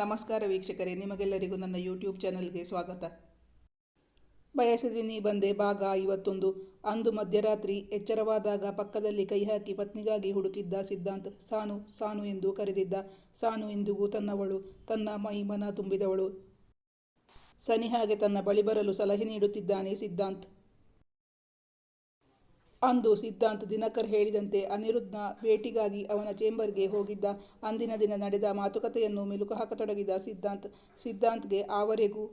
ನಮಸ್ಕಾರ ವೀಕ್ಷಕರೇ, ನಿಮಗೆಲ್ಲರಿಗೂ ನನ್ನ ಯೂಟ್ಯೂಬ್ ಚಾನಲ್ಗೆ ಸ್ವಾಗತ. ಬಯಸಿದಿನಿ ಬಂದೆ ಭಾಗ ಐವತ್ತೊಂದು. ಅಂದು ಮಧ್ಯರಾತ್ರಿ ಎಚ್ಚರವಾದಾಗ ಪಕ್ಕದಲ್ಲಿ ಕೈ ಹಾಕಿ ಪತ್ನಿಗಾಗಿ ಹುಡುಕಿದ್ದ ಸಿದ್ಧಾಂತ್, ಸಾನು ಸಾನು ಎಂದು ಕರೆದಿದ್ದ. ಸಾನು ಎಂದಿಗೂ ತನ್ನವಳು, ತನ್ನ ಮೈ ಮನ ತುಂಬಿದವಳು. ಸನಿಹಾಗೆ ತನ್ನ ಬಳಿ ಬರಲು ಸಲಹೆ ನೀಡುತ್ತಿದ್ದಾನೆ ಸಿದ್ಧಾಂತ್. ಅಂದು ಸಿದ್ಧಾಂತ್ ದಿನಕರ್ ಹೇಳಿದಂತೆ ಅನಿರುದ್ಧ ಭೇಟಿಗಾಗಿ ಅವನ ಚೇಂಬರ್ಗೆ ಹೋಗಿದ್ದ. ಅಂದಿನ ದಿನ ನಡೆದ ಮಾತುಕತೆಯನ್ನು ಮಿಲುಕು ಹಾಕತೊಡಗಿದ ಸಿದ್ಧಾಂತ್, ಸಿದ್ಧಾಂತ್ಗೆ ಆವರೆಗೂ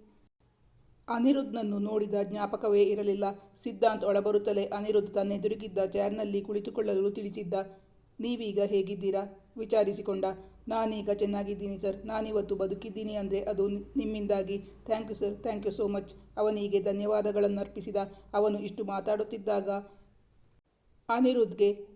ಅನಿರುದ್ಧನನ್ನು ನೋಡಿದ ಜ್ಞಾಪಕವೇ ಇರಲಿಲ್ಲ. ಸಿದ್ಧಾಂತ್ ಒಳಬರುತ್ತಲೇ ಅನಿರುದ್ಧ ತನ್ನೆದುರಿಗಿದ್ದ ಚೇರ್ನಲ್ಲಿ ಕುಳಿತುಕೊಳ್ಳಲು ತಿಳಿಸಿದ್ದ, ನೀವೀಗ ಹೇಗಿದ್ದೀರಾ? ವಿಚಾರಿಸಿಕೊಂಡ. ನಾನೀಗ ಚೆನ್ನಾಗಿದ್ದೀನಿ ಸರ್. ನಾನಿವತ್ತು ಬದುಕಿದ್ದೀನಿ ಅಂದರೆ ಅದು ನಿಮ್ಮಿಂದಾಗಿ. Thank you sir. Thank you so much. ಅವನಿಗೆ ಧನ್ಯವಾದಗಳನ್ನರ್ಪಿಸಿದ. ಅವನು ಇಷ್ಟು ಮಾತಾಡುತ್ತಿದ್ದಾಗ ಅನಿರುದ್ಧ್ಗೆ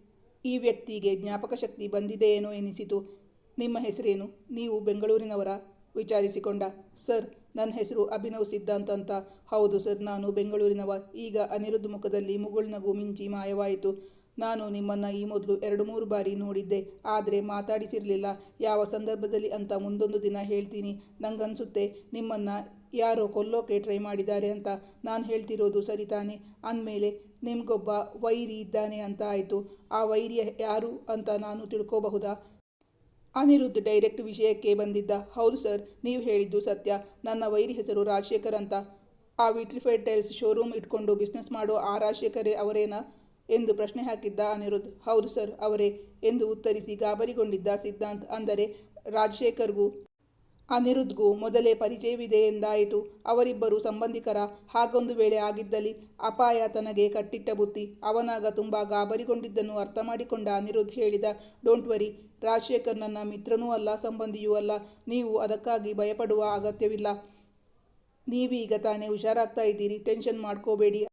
ಈ ವ್ಯಕ್ತಿಗೆ ಜ್ಞಾಪಕ ಶಕ್ತಿ ಬಂದಿದೆಯೇನೋ ಎನಿಸಿತು. ನಿಮ್ಮ ಹೆಸರೇನು? ನೀವು ಬೆಂಗಳೂರಿನವರ? ವಿಚಾರಿಸಿಕೊಂಡ. ಸರ್, ನನ್ನ ಹೆಸರು ಅಭಿನವ್ ಸಿದ್ಧಾಂತ್ ಅಂತ. ಹೌದು ಸರ್, ನಾನು ಬೆಂಗಳೂರಿನವ. ಈಗ ಅನಿರುದ್ಧ ಮುಖದಲ್ಲಿ ಮುಗುಳ್ನಗು ಮಿಂಚಿ ಮಾಯವಾಯಿತು. ನಾನು ನಿಮ್ಮನ್ನು ಈ ಮೊದಲು ಎರಡು ಮೂರು ಬಾರಿ ನೋಡಿದ್ದೆ. ಆದರೆ ಮಾತಾಡಿಸಿರಲಿಲ್ಲ. ಯಾವ ಸಂದರ್ಭದಲ್ಲಿ ಅಂತ ಮುಂದೊಂದು ದಿನ ಹೇಳ್ತೀನಿ. ನಂಗನ್ಸುತ್ತೆ, ನಿಮ್ಮನ್ನು ಯಾರೋ ಕೊಲ್ಲೋಕೆ ಟ್ರೈ ಮಾಡಿದ್ದಾರೆ ಅಂತ ನಾನು ಹೇಳ್ತಿರೋದು ಸರಿ ತಾನೆ. ಅಂದಮೇಲೆ ನಿಮಗೊಬ್ಬ ವೈರಿ ಇದ್ದಾನೆ ಅಂತ ಆಯಿತು. ಆ ವೈರಿಯ ಯಾರು ಅಂತ ನಾನು ತಿಳ್ಕೋಬಹುದಾ? ಅನಿರುದ್ಧ ಡೈರೆಕ್ಟ್ ವಿಷಯಕ್ಕೆ ಬಂದಿದ್ದ, ಹೌದು ಸರ್ ನೀವು ಹೇಳಿದ್ದು ಸತ್ಯ. ನನ್ನ ವೈರಿ ಹೆಸರು ರಾಜಶೇಖರ್ ಅಂತ. ಆ ವಿಟ್ರಿಫೈಡ್ ಟೈಲ್ಸ್ ಶೋರೂಮ್ ಇಟ್ಕೊಂಡು ಬಿಸ್ನೆಸ್ ಮಾಡೋ ಆ ರಾಜಶೇಖರೇ ಅವರೇನಾ? ಎಂದು ಪ್ರಶ್ನೆ ಹಾಕಿದ್ದ ಅನಿರುದ್ಧ. ಹೌದು ಸರ್ ಅವರೇ ಎಂದು ಉತ್ತರಿಸಿ ಗಾಬರಿಗೊಂಡಿದ್ದ ಸಿದ್ಧಾಂತ್, ಅಂದರೆ ರಾಜಶೇಖರ್ಗೂ ಅನಿರುದ್ಧ್ಗೂ ಮೊದಲೇ ಪರಿಚಯವಿದೆ ಎಂದಾಯಿತು. ಅವರಿಬ್ಬರು ಸಂಬಂಧಿಕರ ಹಾಗೊಂದು ವೇಳೆ ಆಗಿದ್ದಲ್ಲಿ ಅಪಾಯ ತನಗೆ ಕಟ್ಟಿಟ್ಟ ಬುತ್ತಿ ಅವನಾಗ ತುಂಬ ಗಾಬರಿಗೊಂಡಿದ್ದನ್ನು ಅರ್ಥ ಮಾಡಿಕೊಂಡ ಅನಿರುದ್ಧ್ ಹೇಳಿದ, ಡೋಂಟ್ ವರಿ, ರಾಜಶೇಖರ್ ನನ್ನ ಮಿತ್ರನೂ ಅಲ್ಲ, ಸಂಬಂಧಿಯೂ ಅಲ್ಲ. ನೀವು ಅದಕ್ಕಾಗಿ ಭಯಪಡುವ ಅಗತ್ಯವಿಲ್ಲ. ನೀವೀಗ ತಾನೇ ಹುಷಾರಾಗ್ತಾ ಇದ್ದೀರಿ, ಟೆನ್ಷನ್ ಮಾಡ್ಕೋಬೇಡಿ.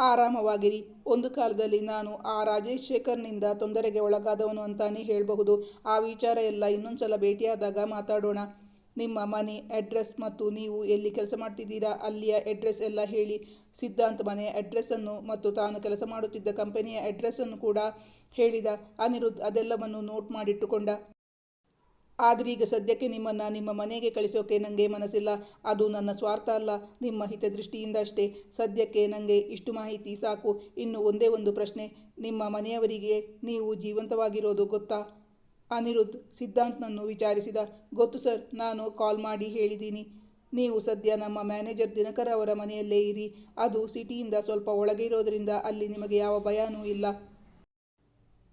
ಆರಾಮವಾಗಿರಿ. ಒಂದು ಕಾಲದಲ್ಲಿ ನಾನು ಆ ರಾಜಶೇಖರ್ನಿಂದ ತೊಂದರೆಗೆ ಒಳಗಾದವನು ಅಂತಾನೆ ಹೇಳಬಹುದು. ಆ ವಿಚಾರ ಎಲ್ಲ ಇನ್ನೊಂದ್ಸಲ ಭೇಟಿಯಾದಾಗ ಮಾತಾಡೋಣ. ನಿಮ್ಮ ಮನೆ ಅಡ್ರೆಸ್ ಮತ್ತು ನೀವು ಎಲ್ಲಿ ಕೆಲಸ ಮಾಡ್ತಿದ್ದೀರಾ, ಅಲ್ಲಿಯ ಅಡ್ರೆಸ್ ಎಲ್ಲ ಹೇಳಿ. ಸಿದ್ಧಾಂತ್ ಮನೆಯ ಅಡ್ರೆಸ್ಸನ್ನು ಮತ್ತು ತಾನು ಕೆಲಸ ಮಾಡುತ್ತಿದ್ದ ಕಂಪನಿಯ ಅಡ್ರೆಸ್ಸನ್ನು ಕೂಡ ಹೇಳಿದ. ಅನಿರುದ್ಧ ಅದೆಲ್ಲವನ್ನು ನೋಟ್ ಮಾಡಿಟ್ಟುಕೊಂಡ. ಆದ್ರೀಗ ಸದ್ಯಕ್ಕೆ ನಿಮ್ಮನ್ನು ನಿಮ್ಮ ಮನೆಗೆ ಕಳಿಸೋಕೆ ನನಗೆ ಮನಸ್ಸಿಲ್ಲ. ಅದು ನನ್ನ ಸ್ವಾರ್ಥ ಅಲ್ಲ. ನಿಮ್ಮ ಹಿತದೃಷ್ಟಿಯಿಂದ ಅಷ್ಟೇ. ಸದ್ಯಕ್ಕೆ ನನಗೆ ಇಷ್ಟು ಮಾಹಿತಿ ಸಾಕು. ಇನ್ನು ಒಂದೇ ಒಂದು ಪ್ರಶ್ನೆ. ನಿಮ್ಮ ಮನೆಯವರಿಗೆ ನೀವು ಜೀವಂತವಾಗಿರೋದು ಗೊತ್ತಾ? ಅನಿರುದ್ಧ್ ಸಿದ್ಧಾಂತ್ನನ್ನು ವಿಚಾರಿಸಿದ, ಗೊತ್ತು ಸರ್, ನಾನು ಕಾಲ್ ಮಾಡಿ ಹೇಳಿದ್ದೀನಿ ನೀವು ಸದ್ಯ ನಮ್ಮ ಮ್ಯಾನೇಜರ್ ದಿನಕರ ಅವರ ಮನೆಯಲ್ಲೇ ಇರಿ. ಅದು ಸಿಟಿಯಿಂದ ಸ್ವಲ್ಪ ಒಳಗೆ ಇರೋದರಿಂದ ಅಲ್ಲಿ ನಿಮಗೆ ಯಾವ ಭಯನೂ ಇಲ್ಲ.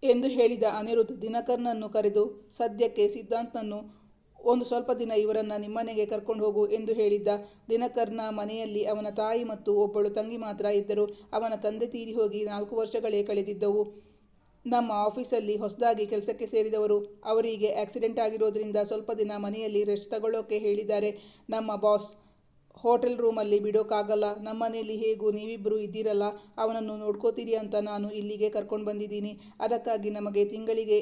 ಎಂದು ಹೇಳಿದ ಅನಿರುದ್ಧ್ ದಿನಕರ್ನನ್ನು ಕರೆದು, ಸದ್ಯಕ್ಕೆ ಸಿದ್ಧಾಂತ್ನನ್ನು ಒಂದು ಸ್ವಲ್ಪ ದಿನ ಇವರನ್ನು ನಿಮ್ಮನೆಗೆ ಕರ್ಕೊಂಡು ಹೋಗು ಎಂದು ಹೇಳಿದ್ದ ದಿನಕರ್ನ ಮನೆಯಲ್ಲಿ ಅವನ ತಾಯಿ ಮತ್ತು ಒಬ್ಬಳು ತಂಗಿ ಮಾತ್ರ ಇದ್ದರು. ಅವನ ತಂದೆ ತೀರಿ ಹೋಗಿ ನಾಲ್ಕು ವರ್ಷಗಳೇ ಕಳೆದಿದ್ದವು. ನಮ್ಮ ಆಫೀಸಲ್ಲಿ ಹೊಸದಾಗಿ ಕೆಲಸಕ್ಕೆ ಸೇರಿದವರು. ಅವರಿಗೆ ಆಕ್ಸಿಡೆಂಟ್ ಆಗಿರೋದ್ರಿಂದ ಸ್ವಲ್ಪ ದಿನ ಮನೆಯಲ್ಲಿ ರೆಸ್ಟ್ ತಗೊಳ್ಳೋಕೆ ಹೇಳಿದ್ದಾರೆ. ನಮ್ಮ ಬಾಸ್, ಹೋಟೆಲ್ ರೂಮಲ್ಲಿ ಬಿಡೋಕ್ಕಾಗಲ್ಲ ನಮ್ಮನೆಯಲ್ಲಿ ಹೇಗೂ ನೀವಿಬ್ಬರು ಇದ್ದೀರಲ್ಲ? ಅವನನ್ನು ನೋಡ್ಕೋತೀರಿ ಅಂತ ನಾನು ಇಲ್ಲಿಗೆ ಕರ್ಕೊಂಡು ಬಂದಿದ್ದೀನಿ. ಅದಕ್ಕಾಗಿ ನಮಗೆ ತಿಂಗಳಿಗೆ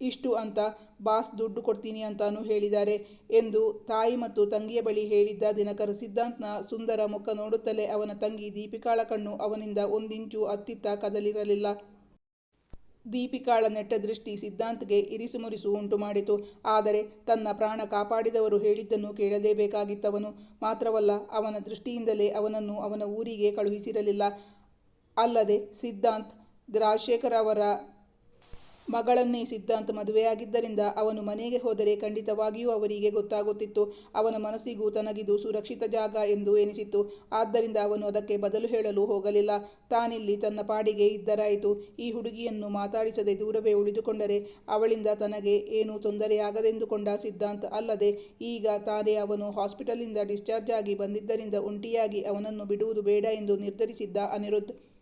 ಇಷ್ಟು ಅಂತ ಬಾಸ್ ದುಡ್ಡು ಕೊಡ್ತೀನಿ ಅಂತಾನು ಹೇಳಿದ್ದಾರೆ ಎಂದು ತಾಯಿ ಮತ್ತು ತಂಗಿಯ ಬಳಿ ಹೇಳಿದ್ದ ದಿನಕರ್ ಸಿದ್ಧಾಂತ್ನ ಸುಂದರ ಮುಖ ನೋಡುತ್ತಲೇ ಅವನ ತಂಗಿ ದೀಪಿಕಾಳ ಕಣ್ಣು ಅವನಿಂದ ಒಂದಿಂಚು ಅತ್ತಿತ್ತ ಕದಲಿರಲಿಲ್ಲ. ದೀಪಿಕಾಳ ನೆಟ್ಟ ದೃಷ್ಟಿ ಸಿದ್ಧಾಂತ್ಗೆ ಇರಿಸುಮುರಿಸು ಉಂಟು ಮಾಡಿತು. ಆದರೆ ತನ್ನ ಪ್ರಾಣ ಕಾಪಾಡಿದವರು ಹೇಳಿದ್ದನ್ನು ಕೇಳಲೇಬೇಕಾಗಿತ್ತವನು ಮಾತ್ರವಲ್ಲ, ಅವನ ದೃಷ್ಟಿಯಿಂದಲೇ ಅವನನ್ನು ಅವನ ಊರಿಗೆ ಕಳುಹಿಸಿರಲಿಲ್ಲ. ಅಲ್ಲದೆ ಸಿದ್ಧಾಂತ್ ರಾಜಶೇಖರ್ ಅವರ ಮಗಳನ್ನೇ ಸಿದ್ಧಾಂತ್ ಮದುವೆಯಾಗಿದ್ದರಿಂದ ಅವನು ಮನೆಗೆ ಹೋದರೆ ಖಂಡಿತವಾಗಿಯೂ ಅವರಿಗೆ ಗೊತ್ತಾಗುತ್ತಿತ್ತು. ಅವನ ಮನಸ್ಸಿಗೂ ತನಗಿದು ಸುರಕ್ಷಿತ ಜಾಗ ಎಂದು ಎನಿಸಿತ್ತು. ಆದ್ದರಿಂದ ಅವನು ಅದಕ್ಕೆ ಬದಲು ಹೇಳಲು ಹೋಗಲಿಲ್ಲ. ತಾನಿಲ್ಲಿ ತನ್ನ ಪಾಡಿಗೆ ಇದ್ದರಾಯಿತು. ಈ ಹುಡುಗಿಯನ್ನು ಮಾತಾಡಿಸದೆ ದೂರವೇ ಉಳಿದುಕೊಂಡರೆ ಅವಳಿಂದ ತನಗೆ ಏನೂ ತೊಂದರೆಯಾಗದೆಂದುಕೊಂಡ ಸಿದ್ಧಾಂತ್ ಅಲ್ಲದೆ ಈಗ ತಾನೇ ಅವನು ಹಾಸ್ಪಿಟಲಿಂದ ಡಿಸ್ಚಾರ್ಜ್ ಆಗಿ ಬಂದಿದ್ದರಿಂದ ಒಂಟಿಯಾಗಿ ಅವನನ್ನು ಬಿಡುವುದು ಬೇಡ ಎಂದು ನಿರ್ಧರಿಸಿದ್ದ ಅನಿರುದ್ಧ್.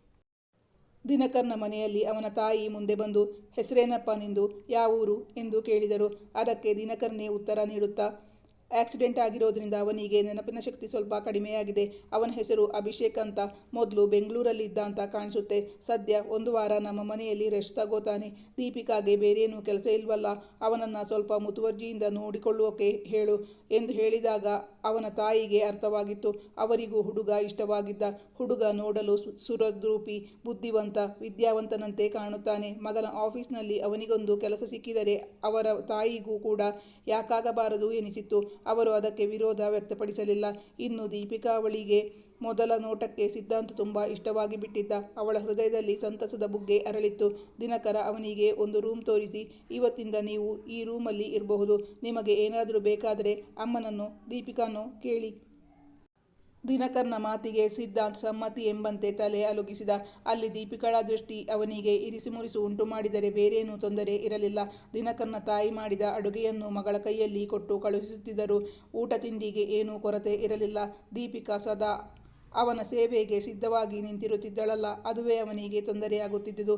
ದಿನಕರ್ನ ಮನೆಯಲ್ಲಿ ಅವನ ತಾಯಿ ಮುಂದೆ ಬಂದು, ಹೆಸರೇನಪ್ಪ ನಿಂದು, ಯಾವೂರು? ಎಂದು ಕೇಳಿದರು. ಅದಕ್ಕೆ ದಿನಕರ್ನೇ ಉತ್ತರ ನೀಡುತ್ತಾ ಆಕ್ಸಿಡೆಂಟ್ ಆಗಿರೋದ್ರಿಂದ ಅವನಿಗೆ ನೆನಪಿನ ಶಕ್ತಿ ಸ್ವಲ್ಪ ಕಡಿಮೆಯಾಗಿದೆ. ಅವನ ಹೆಸರು ಅಭಿಷೇಕ್ ಅಂತ. ಮೊದಲು ಬೆಂಗಳೂರಲ್ಲಿ ಇದ್ದ ಅಂತ ಕಾಣಿಸುತ್ತೆ. ಸದ್ಯ ಒಂದು ವಾರ ನಮ್ಮ ಮನೆಯಲ್ಲಿ ರೆಸ್ಟ್ ತಗೋತಾನೆ. ದೀಪಿಕಾಗೆ ಬೇರೇನೂ ಕೆಲಸ ಇಲ್ವಲ್ಲ. ಅವನನ್ನು ಸ್ವಲ್ಪ ಮುತುವರ್ಜಿಯಿಂದ ನೋಡಿಕೊಳ್ಳೋಕೆ ಹೇಳು ಎಂದು ಹೇಳಿದಾಗ ಅವನ ತಾಯಿಗೆ ಅರ್ಥವಾಗಿತ್ತು. ಅವರಿಗೂ ಹುಡುಗ ಇಷ್ಟವಾಗಿದ್ದ. ಹುಡುಗ ನೋಡಲು ಸುರದ್ರೂಪಿ, ಬುದ್ಧಿವಂತ, ವಿದ್ಯಾವಂತನಂತೆ ಕಾಣುತ್ತಾನೆ. ಮಗನ ಆಫೀಸ್ನಲ್ಲಿ ಅವನಿಗೊಂದು ಕೆಲಸ ಸಿಕ್ಕಿದರೆ ಅವರ ತಾಯಿಗೂ ಕೂಡ ಯಾಕಾಗಬಾರದು ಎನಿಸಿತ್ತು. ಅವರು ಅದಕ್ಕೆ ವಿರೋಧ ವ್ಯಕ್ತಪಡಿಸಲಿಲ್ಲ. ಇನ್ನು ದೀಪಿಕಾ ಅವಳಿಗೆ ಮೊದಲ ನೋಟಕ್ಕೆ ಸಿದ್ಧಾಂತ್ ತುಂಬ ಇಷ್ಟವಾಗಿ ಬಿಟ್ಟಿದ್ದ. ಅವಳ ಹೃದಯದಲ್ಲಿ ಸಂತಸದ ಬುಗ್ಗೆ ಅರಳಿತ್ತು. ದಿನಕರ ಅವನಿಗೆ ಒಂದು ರೂಮ್ ತೋರಿಸಿ, ಇವತ್ತಿಂದ ನೀವು ಈ ರೂಮಲ್ಲಿ ಇರಬಹುದು. ನಿಮಗೆ ಏನಾದರೂ ಬೇಕಾದರೆ ಅಮ್ಮನನ್ನು ದೀಪಿಕಾನೋ ಕೇಳಿ. ದಿನಕರ್ನ ಮಾತಿಗೆ ಸಿದ್ಧಾಂತ್ ಸಮ್ಮತಿ ಎಂಬಂತೆ ತಲೆ ಅಲುಗಿಸಿದ. ಅಲ್ಲಿ ದೀಪಿಕಳ ದೃಷ್ಟಿ ಅವನಿಗೆ ಇರಿಸುಮುರಿಸು ಉಂಟು ಮಾಡಿದರೆ ಬೇರೇನೂ ತೊಂದರೆ ಇರಲಿಲ್ಲ. ದಿನಕರ್ನ ತಾಯಿ ಮಾಡಿದ ಅಡುಗೆಯನ್ನು ಮಗಳ ಕೈಯಲ್ಲಿ ಕೊಟ್ಟು ಕಳುಹಿಸುತ್ತಿದ್ದರು. ಊಟ ತಿಂಡಿಗೆ ಏನೂ ಕೊರತೆ ಇರಲಿಲ್ಲ. ದೀಪಿಕಾ ಸದಾ ಅವನ ಸೇವೆಗೆ ಸಿದ್ಧವಾಗಿ ನಿಂತಿರುತ್ತಿದ್ದಳಲ್ಲ. ಅದುವೇ ಅವನಿಗೆ ತೊಂದರೆಯಾಗುತ್ತಿದ್ದುದು.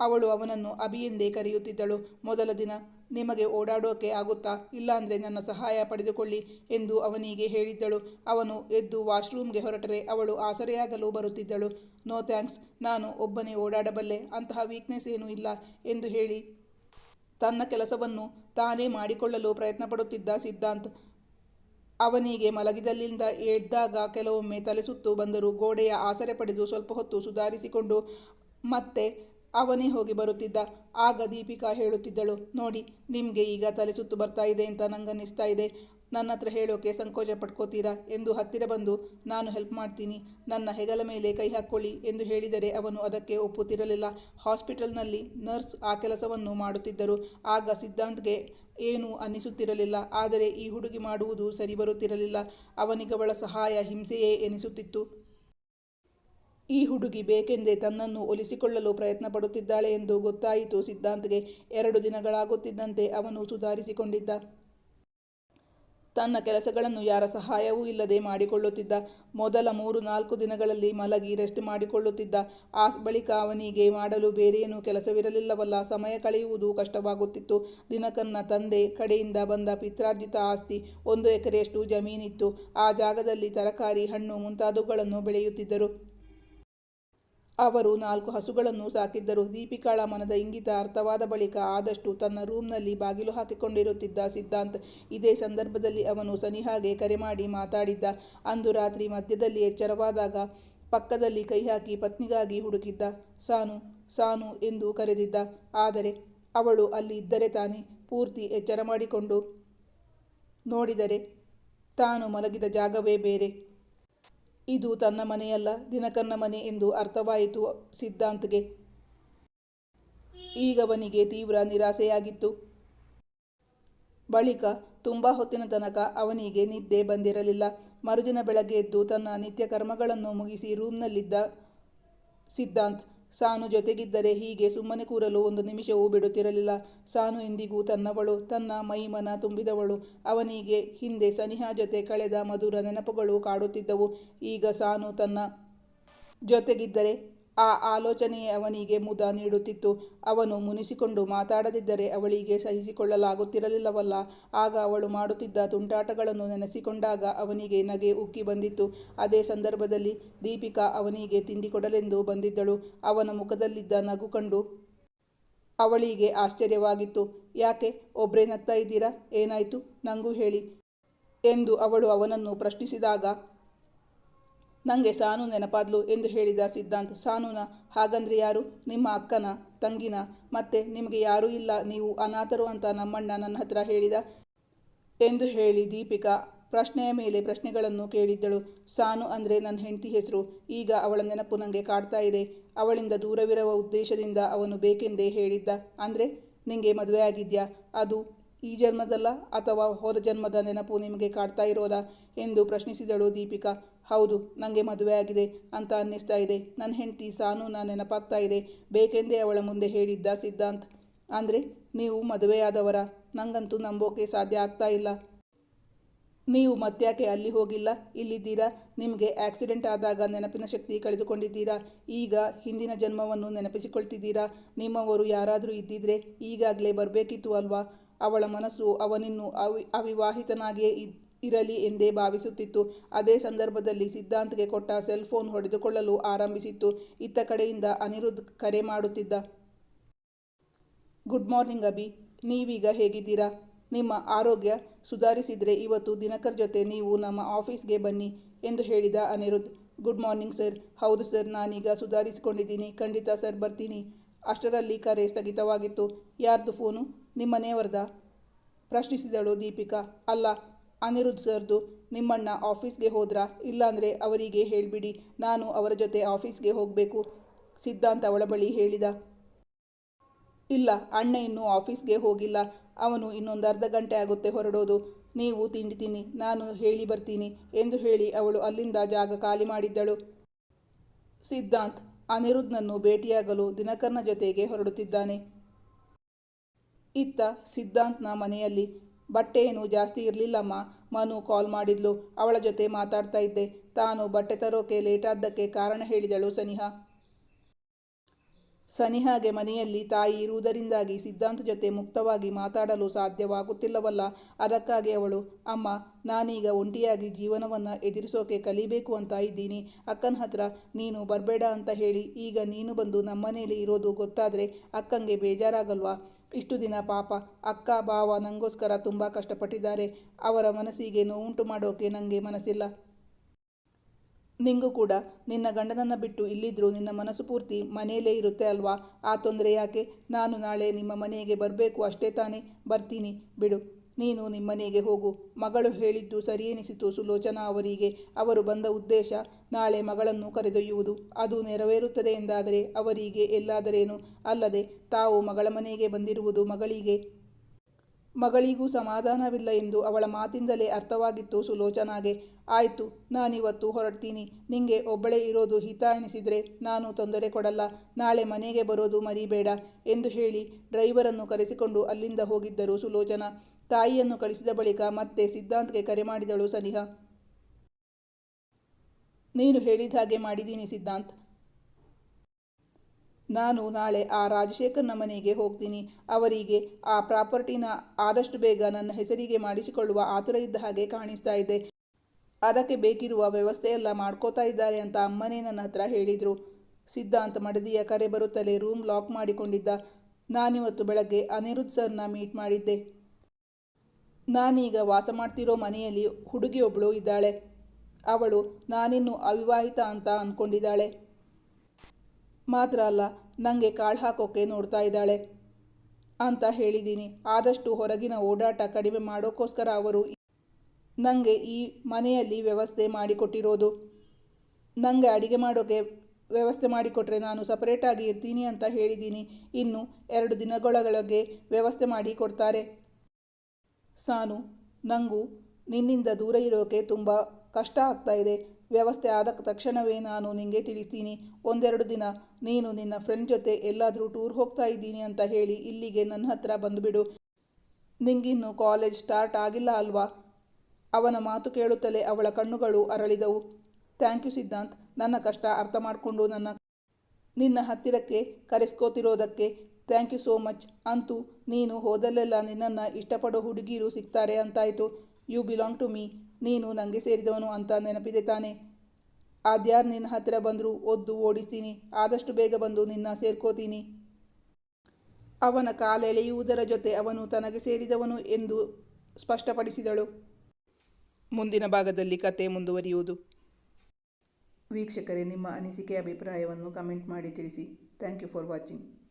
ಅವಳು ಅವನನ್ನು ಅಭಿ ಎಂದೇ ಕರೆಯುತ್ತಿದ್ದಳು. ಮೊದಲ ದಿನ ನಿಮಗೆ ಓಡಾಡೋಕೆ ಆಗುತ್ತಾ? ಇಲ್ಲಾಂದ್ರೆ ನನ್ನ ಸಹಾಯ ಪಡೆದುಕೊಳ್ಳಿ ಎಂದು ಅವನಿಗೆ ಹೇಳಿದ್ದಳು. ಅವನು ಎದ್ದು ವಾಶ್ರೂಮ್ಗೆ ಹೊರಟರೆ ಅವಳು ಆಸರೆಯಾಗಲು ಬರುತ್ತಿದ್ದಳು. ನೋ ಥ್ಯಾಂಕ್ಸ್, ನಾನು ಒಬ್ಬನೇ ಓಡಾಡಬಲ್ಲೆ, ಅಂತಹ ವೀಕ್ನೆಸ್ ಏನೂ ಇಲ್ಲ ಎಂದು ಹೇಳಿ ತನ್ನ ಕೆಲಸವನ್ನು ತಾನೇ ಮಾಡಿಕೊಳ್ಳಲು ಪ್ರಯತ್ನಪಡುತ್ತಿದ್ದ ಸಿದ್ಧಾಂತ್ ಅವನಿಗೆ ಮಲಗಿದಲ್ಲಿಂದ ಎದ್ದಾಗ ಕೆಲವೊಮ್ಮೆ ತಲೆಸುತ್ತು ಬಂದರೂ ಗೋಡೆಯ ಆಸರೆ ಪಡೆದು ಸ್ವಲ್ಪ ಹೊತ್ತು ಸುಧಾರಿಸಿಕೊಂಡು ಮತ್ತೆ ಅವನೇ ಹೋಗಿ ಬರುತ್ತಿದ್ದ. ಆಗ ದೀಪಿಕಾ ಹೇಳುತ್ತಿದ್ದಳು, ನೋಡಿ, ನಿಮಗೆ ಈಗ ತಲೆ ಸುತ್ತು ಬರ್ತಾ ಇದೆ ಅಂತ ನಂಗನ್ನಿಸ್ತಾ ಇದೆ. ನನ್ನ ಹತ್ರ ಹೇಳೋಕೆ ಸಂಕೋಚ ಪಡ್ಕೋತೀರಾ ಎಂದು ಹತ್ತಿರ ಬಂದು, ನಾನು ಹೆಲ್ಪ್ ಮಾಡ್ತೀನಿ. ನನ್ನ ಹೆಗಲ ಮೇಲೆ ಕೈ ಹಾಕ್ಕೊಳ್ಳಿ ಎಂದು ಹೇಳಿದರೆ ಅವನು ಅದಕ್ಕೆ ಒಪ್ಪುತ್ತಿರಲಿಲ್ಲ. ಹಾಸ್ಪಿಟಲ್ನಲ್ಲಿ ನರ್ಸ್ ಆ ಕೆಲಸವನ್ನು ಮಾಡುತ್ತಿದ್ದರು. ಆಗ ಸಿದ್ಧಾಂತ್ಗೆ ಏನೂ ಅನ್ನಿಸುತ್ತಿರಲಿಲ್ಲ. ಆದರೆ ಈ ಹುಡುಗಿ ಮಾಡುವುದು ಸರಿ ಬರುತ್ತಿರಲಿಲ್ಲ ಅವನಿಗವಳ ಸಹಾಯ ಹಿಂಸೆಯೇ ಎನಿಸುತ್ತಿತ್ತು. ಈ ಹುಡುಗಿ ಬೇಕೆಂದೇ ತನ್ನನ್ನು ಒಲಿಸಿಕೊಳ್ಳಲು ಪ್ರಯತ್ನ ಪಡುತ್ತಿದ್ದಾಳೆ ಎಂದು ಗೊತ್ತಾಯಿತು ಸಿದ್ಧಾಂತ್ಗೆ. ಎರಡು ದಿನಗಳಾಗುತ್ತಿದ್ದಂತೆ ಅವನು ಸುಧಾರಿಸಿಕೊಂಡಿದ್ದ. ತನ್ನ ಕೆಲಸಗಳನ್ನು ಯಾರ ಸಹಾಯವೂ ಇಲ್ಲದೆ ಮಾಡಿಕೊಳ್ಳುತ್ತಿದ್ದ. ಮೊದಲ ಮೂರು ನಾಲ್ಕು ದಿನಗಳಲ್ಲಿ ಮಲಗಿ ರೆಸ್ಟ್ ಮಾಡಿಕೊಳ್ಳುತ್ತಿದ್ದ. ಆ ಬಳಿಕ ಅವನಿಗೆ ಮಾಡಲು ಬೇರೇನೂ ಕೆಲಸವಿರಲಿಲ್ಲವಲ್ಲ. ಸಮಯ ಕಳೆಯುವುದು ಕಷ್ಟವಾಗುತ್ತಿತ್ತು. ದಿನಕನ್ನ ತಂದೆ ಕಡೆಯಿಂದ ಬಂದ ಪಿತ್ರಾರ್ಜಿತ ಆಸ್ತಿ ಒಂದು ಎಕರೆಯಷ್ಟು ಜಮೀನಿತ್ತು. ಆ ಜಾಗದಲ್ಲಿ ತರಕಾರಿ, ಹಣ್ಣು ಮುಂತಾದವುಗಳನ್ನು ಬೆಳೆಯುತ್ತಿದ್ದರು. ಅವರು ನಾಲ್ಕು ಹಸುಗಳನ್ನು ಸಾಕಿದ್ದರು. ದೀಪಿಕಾಳ ಮನದ ಇಂಗಿತ ಅರ್ಥವಾದ ಬಳಿಕ ಆದಷ್ಟು ತನ್ನ ರೂಮ್ನಲ್ಲಿ ಬಾಗಿಲು ಹಾಕಿಕೊಂಡಿರುತ್ತಿದ್ದ ಸಿದ್ಧಾಂತ್ ಇದೇ ಸಂದರ್ಭದಲ್ಲಿ ಅವನು ಸನಿಹಾಗೆ ಕರೆ ಮಾಡಿ ಮಾತಾಡಿದ್ದ. ಅಂದು ರಾತ್ರಿ ಮಧ್ಯದಲ್ಲಿ ಎಚ್ಚರವಾದಾಗ ಪಕ್ಕದಲ್ಲಿ ಕೈ ಹಾಕಿ ಪತ್ನಿಗಾಗಿ ಹುಡುಕಿದ್ದ. ಸಾನು ಸಾನು ಎಂದು ಕರೆದಿದ್ದ. ಆದರೆ ಅವಳು ಅಲ್ಲಿ ಇದ್ದರೆ ತಾನೇ ಪೂರ್ತಿ ಎಚ್ಚರ ಮಾಡಿಕೊಂಡು ನೋಡಿದರೆ ತಾನು ಮಲಗಿದ ಜಾಗವೇ ಬೇರೆ. ಇದು ತನ್ನ ಮನೆಯಲ್ಲ ದಿನಕರನ ಮನೆ ಎಂದು ಅರ್ಥವಾಯಿತು ಸಿದ್ಧಾಂತ್ಗೆ. ಈಗವನಿಗೆ ತೀವ್ರ ನಿರಾಸೆಯಾಗಿತ್ತು. ಬಳಿಕ ತುಂಬ ಹೊತ್ತಿನ ತನಕ ಅವನಿಗೆ ನಿದ್ದೆ ಬಂದಿರಲಿಲ್ಲ. ಮರುದಿನ ಬೆಳಗ್ಗೆ ಎದ್ದು ತನ್ನ ನಿತ್ಯ ಕರ್ಮಗಳನ್ನು ಮುಗಿಸಿ ರೂಮ್ನಲ್ಲಿದ್ದ ಸಿದ್ಧಾಂತ್ ಸಾನು ಜೊತೆಗಿದ್ದರೆ ಹೀಗೆ ಸುಮ್ಮನೆ ಕೂರಲು ಒಂದು ನಿಮಿಷವೂ ಬಿಡುತ್ತಿರಲಿಲ್ಲ. ಸಾನು ಎಂದಿಗೂ ತನ್ನವಳು, ತನ್ನ ಮೈಮನ ತುಂಬಿದವಳು. ಅವನಿಗೆ ಹಿಂದೆ ಸನಿಹಾ ಜೊತೆ ಕಳೆದ ಮಧುರ ನೆನಪುಗಳು ಕಾಡುತ್ತಿದ್ದವು. ಈಗ ಸಾನು ತನ್ನ ಜೊತೆಗಿದ್ದರೆ ಆ ಆಲೋಚನೆಯೇ ಅವನಿಗೆ ಮುದ ನೀಡುತ್ತಿತ್ತು. ಅವನು ಮುನಿಸಿಕೊಂಡು ಮಾತಾಡದಿದ್ದರೆ ಅವಳಿಗೆ ಸಹಿಸಿಕೊಳ್ಳಲಾಗುತ್ತಿರಲಿಲ್ಲವಲ್ಲ. ಆಗ ಅವಳು ಮಾಡುತ್ತಿದ್ದ ತುಂಟಾಟಗಳನ್ನು ನೆನೆಸಿಕೊಂಡಾಗ ಅವನಿಗೆ ನಗೆ ಉಕ್ಕಿ ಬಂದಿತ್ತು. ಅದೇ ಸಂದರ್ಭದಲ್ಲಿ ದೀಪಿಕಾ ಅವನಿಗೆ ತಿಂಡಿ ಕೊಡಲೆಂದು ಬಂದಿದ್ದಳು. ಅವನ ಮುಖದಲ್ಲಿದ್ದ ನಗು ಕಂಡು ಅವಳಿಗೆ ಆಶ್ಚರ್ಯವಾಗಿತ್ತು. ಯಾಕೆ ಒಬ್ಬರೇ ನಗ್ತಾ ಇದ್ದೀರಾ? ಏನಾಯಿತು? ನಂಗೂ ಹೇಳಿ ಎಂದು ಅವಳು ಅವನನ್ನು ಪ್ರಶ್ನಿಸಿದಾಗ ನನಗೆ ಸಾನು ನೆನಪಾದ್ಲು ಎಂದು ಹೇಳಿದ ಸಿದ್ಧಾಂತ್, ಸಾನುನ, ಹಾಗಂದ್ರೆ ಯಾರು? ನಿಮ್ಮ ಅಕ್ಕನ, ತಂಗಿನ? ಮತ್ತೆ ನಿಮಗೆ ಯಾರೂ ಇಲ್ಲ, ನೀವು ಅನಾಥರು ಅಂತ ನಮ್ಮಣ್ಣ ನನ್ನ ಹತ್ರ ಹೇಳಿದ? ಎಂದು ಹೇಳಿ ದೀಪಿಕಾ ಪ್ರಶ್ನೆಯ ಮೇಲೆ ಪ್ರಶ್ನೆಗಳನ್ನು ಕೇಳಿದ್ದಳು. ಸಾನು ಅಂದರೆ ನನ್ನ ಹೆಂಡತಿ ಹೆಸರು. ಈಗ ಅವಳ ನೆನಪು ನನಗೆ ಕಾಡ್ತಾ ಇದೆ. ಅವಳಿಂದ ದೂರವಿರುವ ಉದ್ದೇಶದಿಂದ ಅವನು ಬೇಕೆಂದೇ ಹೇಳಿದ್ದ. ಅಂದರೆ ನಿಮಗೆ ಮದುವೆ ಆಗಿದ್ಯಾ? ಅದು ಈ ಜನ್ಮದಲ್ಲ ಅಥವಾ ಹೋದ ಜನ್ಮದ ನೆನಪು ನಿಮಗೆ ಕಾಡ್ತಾ ಇರೋದಾ? ಎಂದು ಪ್ರಶ್ನಿಸಿದಳು ದೀಪಿಕಾ. ಹೌದು ನನಗೆ ಮದುವೆ ಆಗಿದೆ ಅಂತ ಅನ್ನಿಸ್ತಾ ಇದೆ. ನನ್ನ ಹೆಂಡತಿ ಸಾನುನ ನೆನಪಾಗ್ತಾ ಇದೆ. ಬೇಕೆಂದೇ ಅವಳ ಮುಂದೆ ಹೇಳಿದ್ದ ಸಿದ್ಧಾಂತ್. ಅಂದರೆ, ನೀವು ಮದುವೆಯಾದವರ ನಂಗಂತೂ ನಂಬೋಕೆ ಸಾಧ್ಯ ಆಗ್ತಾ ಇಲ್ಲ. ನೀವು ಮತ್ತ್ಯಾಕೆ ಅಲ್ಲಿ ಹೋಗಿಲ್ಲ? ಇಲ್ಲಿದ್ದೀರಾ? ನಿಮಗೆ ಆಕ್ಸಿಡೆಂಟ್ ಆದಾಗ ನೆನಪಿನ ಶಕ್ತಿ ಕಳೆದುಕೊಂಡಿದ್ದೀರಾ? ಈಗ ಹಿಂದಿನ ಜನ್ಮವನ್ನು ನೆನಪಿಸಿಕೊಳ್ತಿದ್ದೀರಾ? ನಿಮ್ಮವರು ಯಾರಾದರೂ ಇದ್ದಿದ್ರೆ ಈಗಾಗಲೇ ಬರಬೇಕಿತ್ತು ಅಲ್ವಾ? ಅವಳ ಮನಸ್ಸು ಅವನಿನ್ನು ಅವಿ, ಅವಿವಾಹಿತನಾಗಿಯೇ ಇದ್ ಇರಲಿ ಎಂದೇ ಭಾವಿಸುತ್ತಿತ್ತು. ಅದೇ ಸಂದರ್ಭದಲ್ಲಿ ಸಿದ್ಧಾಂತ್ಗೆ ಕೊಟ್ಟ ಸೆಲ್ ಫೋನ್ ಹೊಡೆದುಕೊಳ್ಳಲು ಆರಂಭಿಸಿತ್ತು. ಇತ್ತ ಕಡೆಯಿಂದ ಅನಿರುದ್ಧ್ ಕರೆ ಮಾಡುತ್ತಿದ್ದ. Good morning Abhi. ನೀವೀಗ ಹೇಗಿದ್ದೀರಾ? ನಿಮ್ಮ ಆರೋಗ್ಯ ಸುಧಾರಿಸಿದರೆ ಇವತ್ತು ದಿನಕರ್ ಜೊತೆ ನೀವು ನಮ್ಮ ಆಫೀಸ್ಗೆ ಬನ್ನಿ ಎಂದು ಹೇಳಿದ ಅನಿರುದ್ಧ್. Good morning sir. ಹೌದು ಸರ್, ನಾನೀಗ ಸುಧಾರಿಸಿಕೊಂಡಿದ್ದೀನಿ. ಖಂಡಿತ ಸರ್, ಬರ್ತೀನಿ. ಅಷ್ಟರಲ್ಲಿ ಕರೆ ಸ್ಥಗಿತವಾಗಿತ್ತು. ಯಾರ್ದು ಫೋನು? ನಿಮ್ಮನೆಯವರ್ದ ಪ್ರಶ್ನಿಸಿದಳು ದೀಪಿಕಾ. ಅಲ್ಲ ಅನಿರುದ್ಧ್ ಸರ್ದು, ನಿಮ್ಮಣ್ಣ ಆಫೀಸ್ಗೆ ಹೋದ್ರಾ? ಇಲ್ಲಾಂದರೆ ಅವರಿಗೆ ಹೇಳಿಬಿಡಿ, ನಾನು ಅವರ ಜೊತೆ ಆಫೀಸ್ಗೆ ಹೋಗಬೇಕು, ಸಿದ್ಧಾಂತ ಅವಳ ಬಳಿ ಹೇಳಿದ. ಇಲ್ಲ, ಅಣ್ಣ ಇನ್ನೂ ಆಫೀಸ್ಗೆ ಹೋಗಿಲ್ಲ. ಅವನು ಇನ್ನೊಂದು ಅರ್ಧ ಗಂಟೆ ಆಗುತ್ತೆ ಹೊರಡೋದು. ನೀವು ತಿಂಡಿ ತಿನ್ನಿ, ನಾನು ಹೇಳಿ ಬರ್ತೀನಿ, ಎಂದು ಹೇಳಿ ಅವಳು ಅಲ್ಲಿಂದ ಜಾಗ ಖಾಲಿ ಮಾಡಿದ್ದಳು. ಸಿದ್ಧಾಂತ್ ಅನಿರುದ್ಧನನ್ನು ಭೇಟಿಯಾಗಲು ದಿನಕರ್ನ ಜೊತೆಗೆ ಹೊರಡುತ್ತಿದ್ದಾನೆ. ಇತ್ತ ಸಿದ್ಧಾಂತ್ನ ಮನೆಯಲ್ಲಿ ಬಟ್ಟೆ ಏನು ಜಾಸ್ತಿ ಇರಲಿಲ್ಲಮ್ಮ. ಮನು ಕಾಲ್ ಮಾಡಿದ್ಲು. ಅವಳ ಜೊತೆ ಮಾತಾಡ್ತಾ ಇದ್ದೆ. ತಾನು ಬಟ್ಟೆ ತರೋಕೆ ಲೇಟಾದ್ದಕ್ಕೆ ಕಾರಣ ಹೇಳಿದಳು ಸನಿಹ. ಸನಿಹಾಗೆ ಮನೆಯಲ್ಲಿ ತಾಯಿ ಇರುವುದರಿಂದಾಗಿ ಸಿದ್ಧಾಂತ ಜೊತೆ ಮುಕ್ತವಾಗಿ ಮಾತಾಡಲು ಸಾಧ್ಯವಾಗುತ್ತಿಲ್ಲವಲ್ಲ. ಅದಕ್ಕಾಗಿ ಅವಳು, ಅಮ್ಮ, ನಾನೀಗ ಒಂಟಿಯಾಗಿ ಜೀವನವನ್ನು ಎದುರಿಸೋಕೆ ಕಲಿಬೇಕು ಅಂತ ಇದ್ದೀನಿ. ಅಕ್ಕನ ಹತ್ರ ನೀನು ಬರಬೇಡ ಅಂತ ಹೇಳಿ. ಈಗ ನೀನು ಬಂದು ನಮ್ಮನೇಲಿ ಇರೋದು ಗೊತ್ತಾದರೆ ಅಕ್ಕಂಗೆ ಬೇಜಾರಾಗಲ್ವಾ? ಇಷ್ಟು ದಿನ ಪಾಪ ಅಕ್ಕ ಬಾವ ನನಗೋಸ್ಕರ ತುಂಬ ಕಷ್ಟಪಟ್ಟಿದ್ದಾರೆ. ಅವರ ಮನಸ್ಸಿಗೆ ನೋವುಂಟು ಮಾಡೋಕೆ ನನಗೆ ಮನಸ್ಸಿಲ್ಲ. ನಿಂಗೂ ಕೂಡ ನಿನ್ನ ಗಂಡನನ್ನು ಬಿಟ್ಟು ಇಲ್ಲಿದ್ದರೂ ನಿನ್ನ ಮನಸ್ಸು ಪೂರ್ತಿ ಮನೆಯಲ್ಲೇ ಇರುತ್ತೆ ಅಲ್ವಾ? ಆ ತೊಂದರೆ ಯಾಕೆ? ನಾನು ನಾಳೆ ನಿಮ್ಮ ಮನೆಗೆ ಬರಬೇಕು ಅಷ್ಟೇ ತಾನೇ. ಬರ್ತೀನಿ. ಬಿಡು. ನೀನು ನಿಮ್ಮನೆಗೆ ಹೋಗು. ಮಗಳು ಹೇಳಿದ್ದು ಸರಿಯೆನಿಸಿತು ಸುಲೋಚನಾ ಅವರಿಗೆ ಅವರು ಬಂದ ಉದ್ದೇಶ ನಾಳೆ ಮಗಳನ್ನು ಕರೆದೊಯ್ಯುವುದು. ಅದು ನೆರವೇರುತ್ತದೆ ಎಂದಾದರೆ ಅವರಿಗೆ ಎಲ್ಲಾದರೇನು ಅಲ್ಲದೆ ತಾವು ಮಗಳ ಮನೆಗೆ ಬಂದಿರುವುದು ಮಗಳಿಗೆ, ಮಗಳಿಗೂ ಸಮಾಧಾನವಿಲ್ಲ ಎಂದು ಅವಳ ಮಾತಿಂದಲೇ ಅರ್ಥವಾಗಿತ್ತು ಸುಲೋಚನಾಗೆ. ಆಯಿತು, ನಾನಿವತ್ತು ಹೊರಡ್ತೀನಿ. ನಿಂಗೆ ಒಬ್ಬಳೇ ಇರೋದು ಹಿತ ಎನಿಸಿದರೆ ನಾನು ತೊಂದರೆ ಕೊಡಲ್ಲ. ನಾಳೆ ಮನೆಗೆ ಬರೋದು ಮರಿಬೇಡ ಎಂದು ಹೇಳಿ ಡ್ರೈವರನ್ನು ಕರೆಸಿಕೊಂಡು ಅಲ್ಲಿಂದ ಹೋಗಿದ್ದರು ಸುಲೋಚನಾ. ತಾಯಿಯನ್ನು ಕಳಿಸಿದ ಬಳಿಕ ಮತ್ತೆ ಸಿದ್ಧಾಂತ್ಗೆ ಕರೆ ಮಾಡಿದಳು ಸನಿಹ. ನೀನು ಹೇಳಿದ ಹಾಗೆ ಮಾಡಿದ್ದೀನಿ ಸಿದ್ಧಾಂತ್. ನಾನು ನಾಳೆ ಆ ರಾಜಶೇಖರ್ನ ಮನೆಗೆ ಹೋಗ್ತೀನಿ. ಅವರಿಗೆ ಆ ಪ್ರಾಪರ್ಟಿನ ಆದಷ್ಟು ಬೇಗ ನನ್ನ ಹೆಸರಿಗೆ ಮಾಡಿಸಿಕೊಳ್ಳುವ ಆತುರ ಇದ್ದ ಹಾಗೆ ಕಾಣಿಸ್ತಾ ಇದೆ. ಅದಕ್ಕೆ ಬೇಕಿರುವ ವ್ಯವಸ್ಥೆಯೆಲ್ಲ ಮಾಡ್ಕೋತಾ ಇದ್ದಾರೆ ಅಂತ ಅಮ್ಮನೇ ನನ್ನ ಹತ್ರ ಹೇಳಿದರು. ಸಿದ್ಧಾಂತ್ ಮಡದಿಯ ಕರೆ ಬರುತ್ತಲೇ ರೂಮ್ ಲಾಕ್ ಮಾಡಿಕೊಂಡಿದ್ದ. ನಾನಿವತ್ತು ಬೆಳಗ್ಗೆ ಅನಿರುದ್ಧ ಸರ್ನ ಮೀಟ್ ಮಾಡಿದ್ದೆ. ನಾನೀಗ ವಾಸ ಮಾಡ್ತಿರೋ ಮನೆಯಲ್ಲಿ ಹುಡುಗಿಯೊಬ್ಬಳು ಇದ್ದಾಳೆ. ಅವಳು, ನಾನಿನ್ನು ಅವಿವಾಹಿತ ಅಂತ ಅಂದ್ಕೊಂಡಿದ್ದಾಳೆ ಮಾತ್ರ ಅಲ್ಲ ನನಗೆ ಕಾಳು ಹಾಕೋಕ್ಕೆ ನೋಡ್ತಾ ಇದ್ದಾಳೆ. ಅಂತ ಹೇಳಿದ್ದೀನಿ ಆದಷ್ಟು ಹೊರಗಿನ ಓಡಾಟ ಕಡಿಮೆ ಮಾಡೋಕ್ಕೋಸ್ಕರ ಅವರು ನನಗೆ ಈ ಮನೆಯಲ್ಲಿ ವ್ಯವಸ್ಥೆ ಮಾಡಿಕೊಟ್ಟಿರೋದು. ನನಗೆ ಅಡಿಗೆ ಮಾಡೋಕ್ಕೆ ವ್ಯವಸ್ಥೆ ಮಾಡಿಕೊಟ್ರೆ ನಾನು ಸಪರೇಟಾಗಿ ಇರ್ತೀನಿ ಅಂತ ಹೇಳಿದ್ದೀನಿ ಇನ್ನು ಎರಡು ದಿನಗಳೊಳಗೆ ವ್ಯವಸ್ಥೆ ಮಾಡಿ ಕೊಡ್ತಾರೆ ಸಾನು ನನಗೂ ನಿನ್ನಿಂದ ದೂರ ಇರೋಕೆ ತುಂಬ ಕಷ್ಟ ಆಗ್ತಾ ಇದೆ. ವ್ಯವಸ್ಥೆ ಆದ ತಕ್ಷಣವೇ ನಾನು ನಿಂಗೆ ತಿಳಿಸ್ತೀನಿ. ಒಂದೆರಡು ದಿನ ನೀನು ನಿನ್ನ ಫ್ರೆಂಡ್ ಜೊತೆ ಎಲ್ಲಾದರೂ ಟೂರ್ ಹೋಗ್ತಾ ಇದ್ದೀನಿ ಅಂತ ಹೇಳಿ ಇಲ್ಲಿಗೆ ನನ್ನ ಹತ್ರ ಬಂದುಬಿಡು. ನಿಂಗಿನ್ನು ಕಾಲೇಜ್ ಸ್ಟಾರ್ಟ್ ಆಗಿಲ್ಲ ಅಲ್ವಾ? ಅವನ ಮಾತು ಕೇಳುತ್ತಲೇ ಅವಳ ಕಣ್ಣುಗಳು ಅರಳಿದವು. Thank you Siddhant. ನನ್ನ ಕಷ್ಟ ಅರ್ಥ ಮಾಡಿಕೊಂಡು ನನ್ನ ನಿನ್ನ ಹತ್ತಿರಕ್ಕೆ ಕರೆಸ್ಕೋತಿರೋದಕ್ಕೆ ಥ್ಯಾಂಕ್ ಯು ಸೋ ಮಚ್ ಅಂತೂ, ನೀನು ಹೋದಲ್ಲೆಲ್ಲ ನಿನ್ನನ್ನು ಇಷ್ಟಪಡೋ ಹುಡುಗಿರು ಸಿಗ್ತಾರೆ ಅಂತಾಯಿತು. ಯು ಬಿಲಾಂಗ್ ಟು ಮೀ ನೀನು ನನಗೆ ಸೇರಿದವನು ಅಂತ ನೆನಪಿದೆ ತಾನೆ. ಆದ್ಯಾರು ನಿನ್ನ ಹತ್ತಿರ ಬಂದರೂ ಒದ್ದು ಓಡಿಸ್ತೀನಿ. ಆದಷ್ಟು ಬೇಗ ಬಂದು ನಿನ್ನ ಸೇರ್ಕೋತೀನಿ. ಅವನ ಕಾಲೆಳೆಯುವುದರ ಜೊತೆ ಅವನು ತನಗೆ ಸೇರಿದವನು ಎಂದು ಸ್ಪಷ್ಟಪಡಿಸಿದಳು. ಮುಂದಿನ ಭಾಗದಲ್ಲಿ ಕತೆ ಮುಂದುವರಿಯುವುದು. ವೀಕ್ಷಕರೇ, ನಿಮ್ಮ ಅನಿಸಿಕೆ, ಅಭಿಪ್ರಾಯವನ್ನು ಕಮೆಂಟ್ ಮಾಡಿ ತಿಳಿಸಿ. Thank you for watching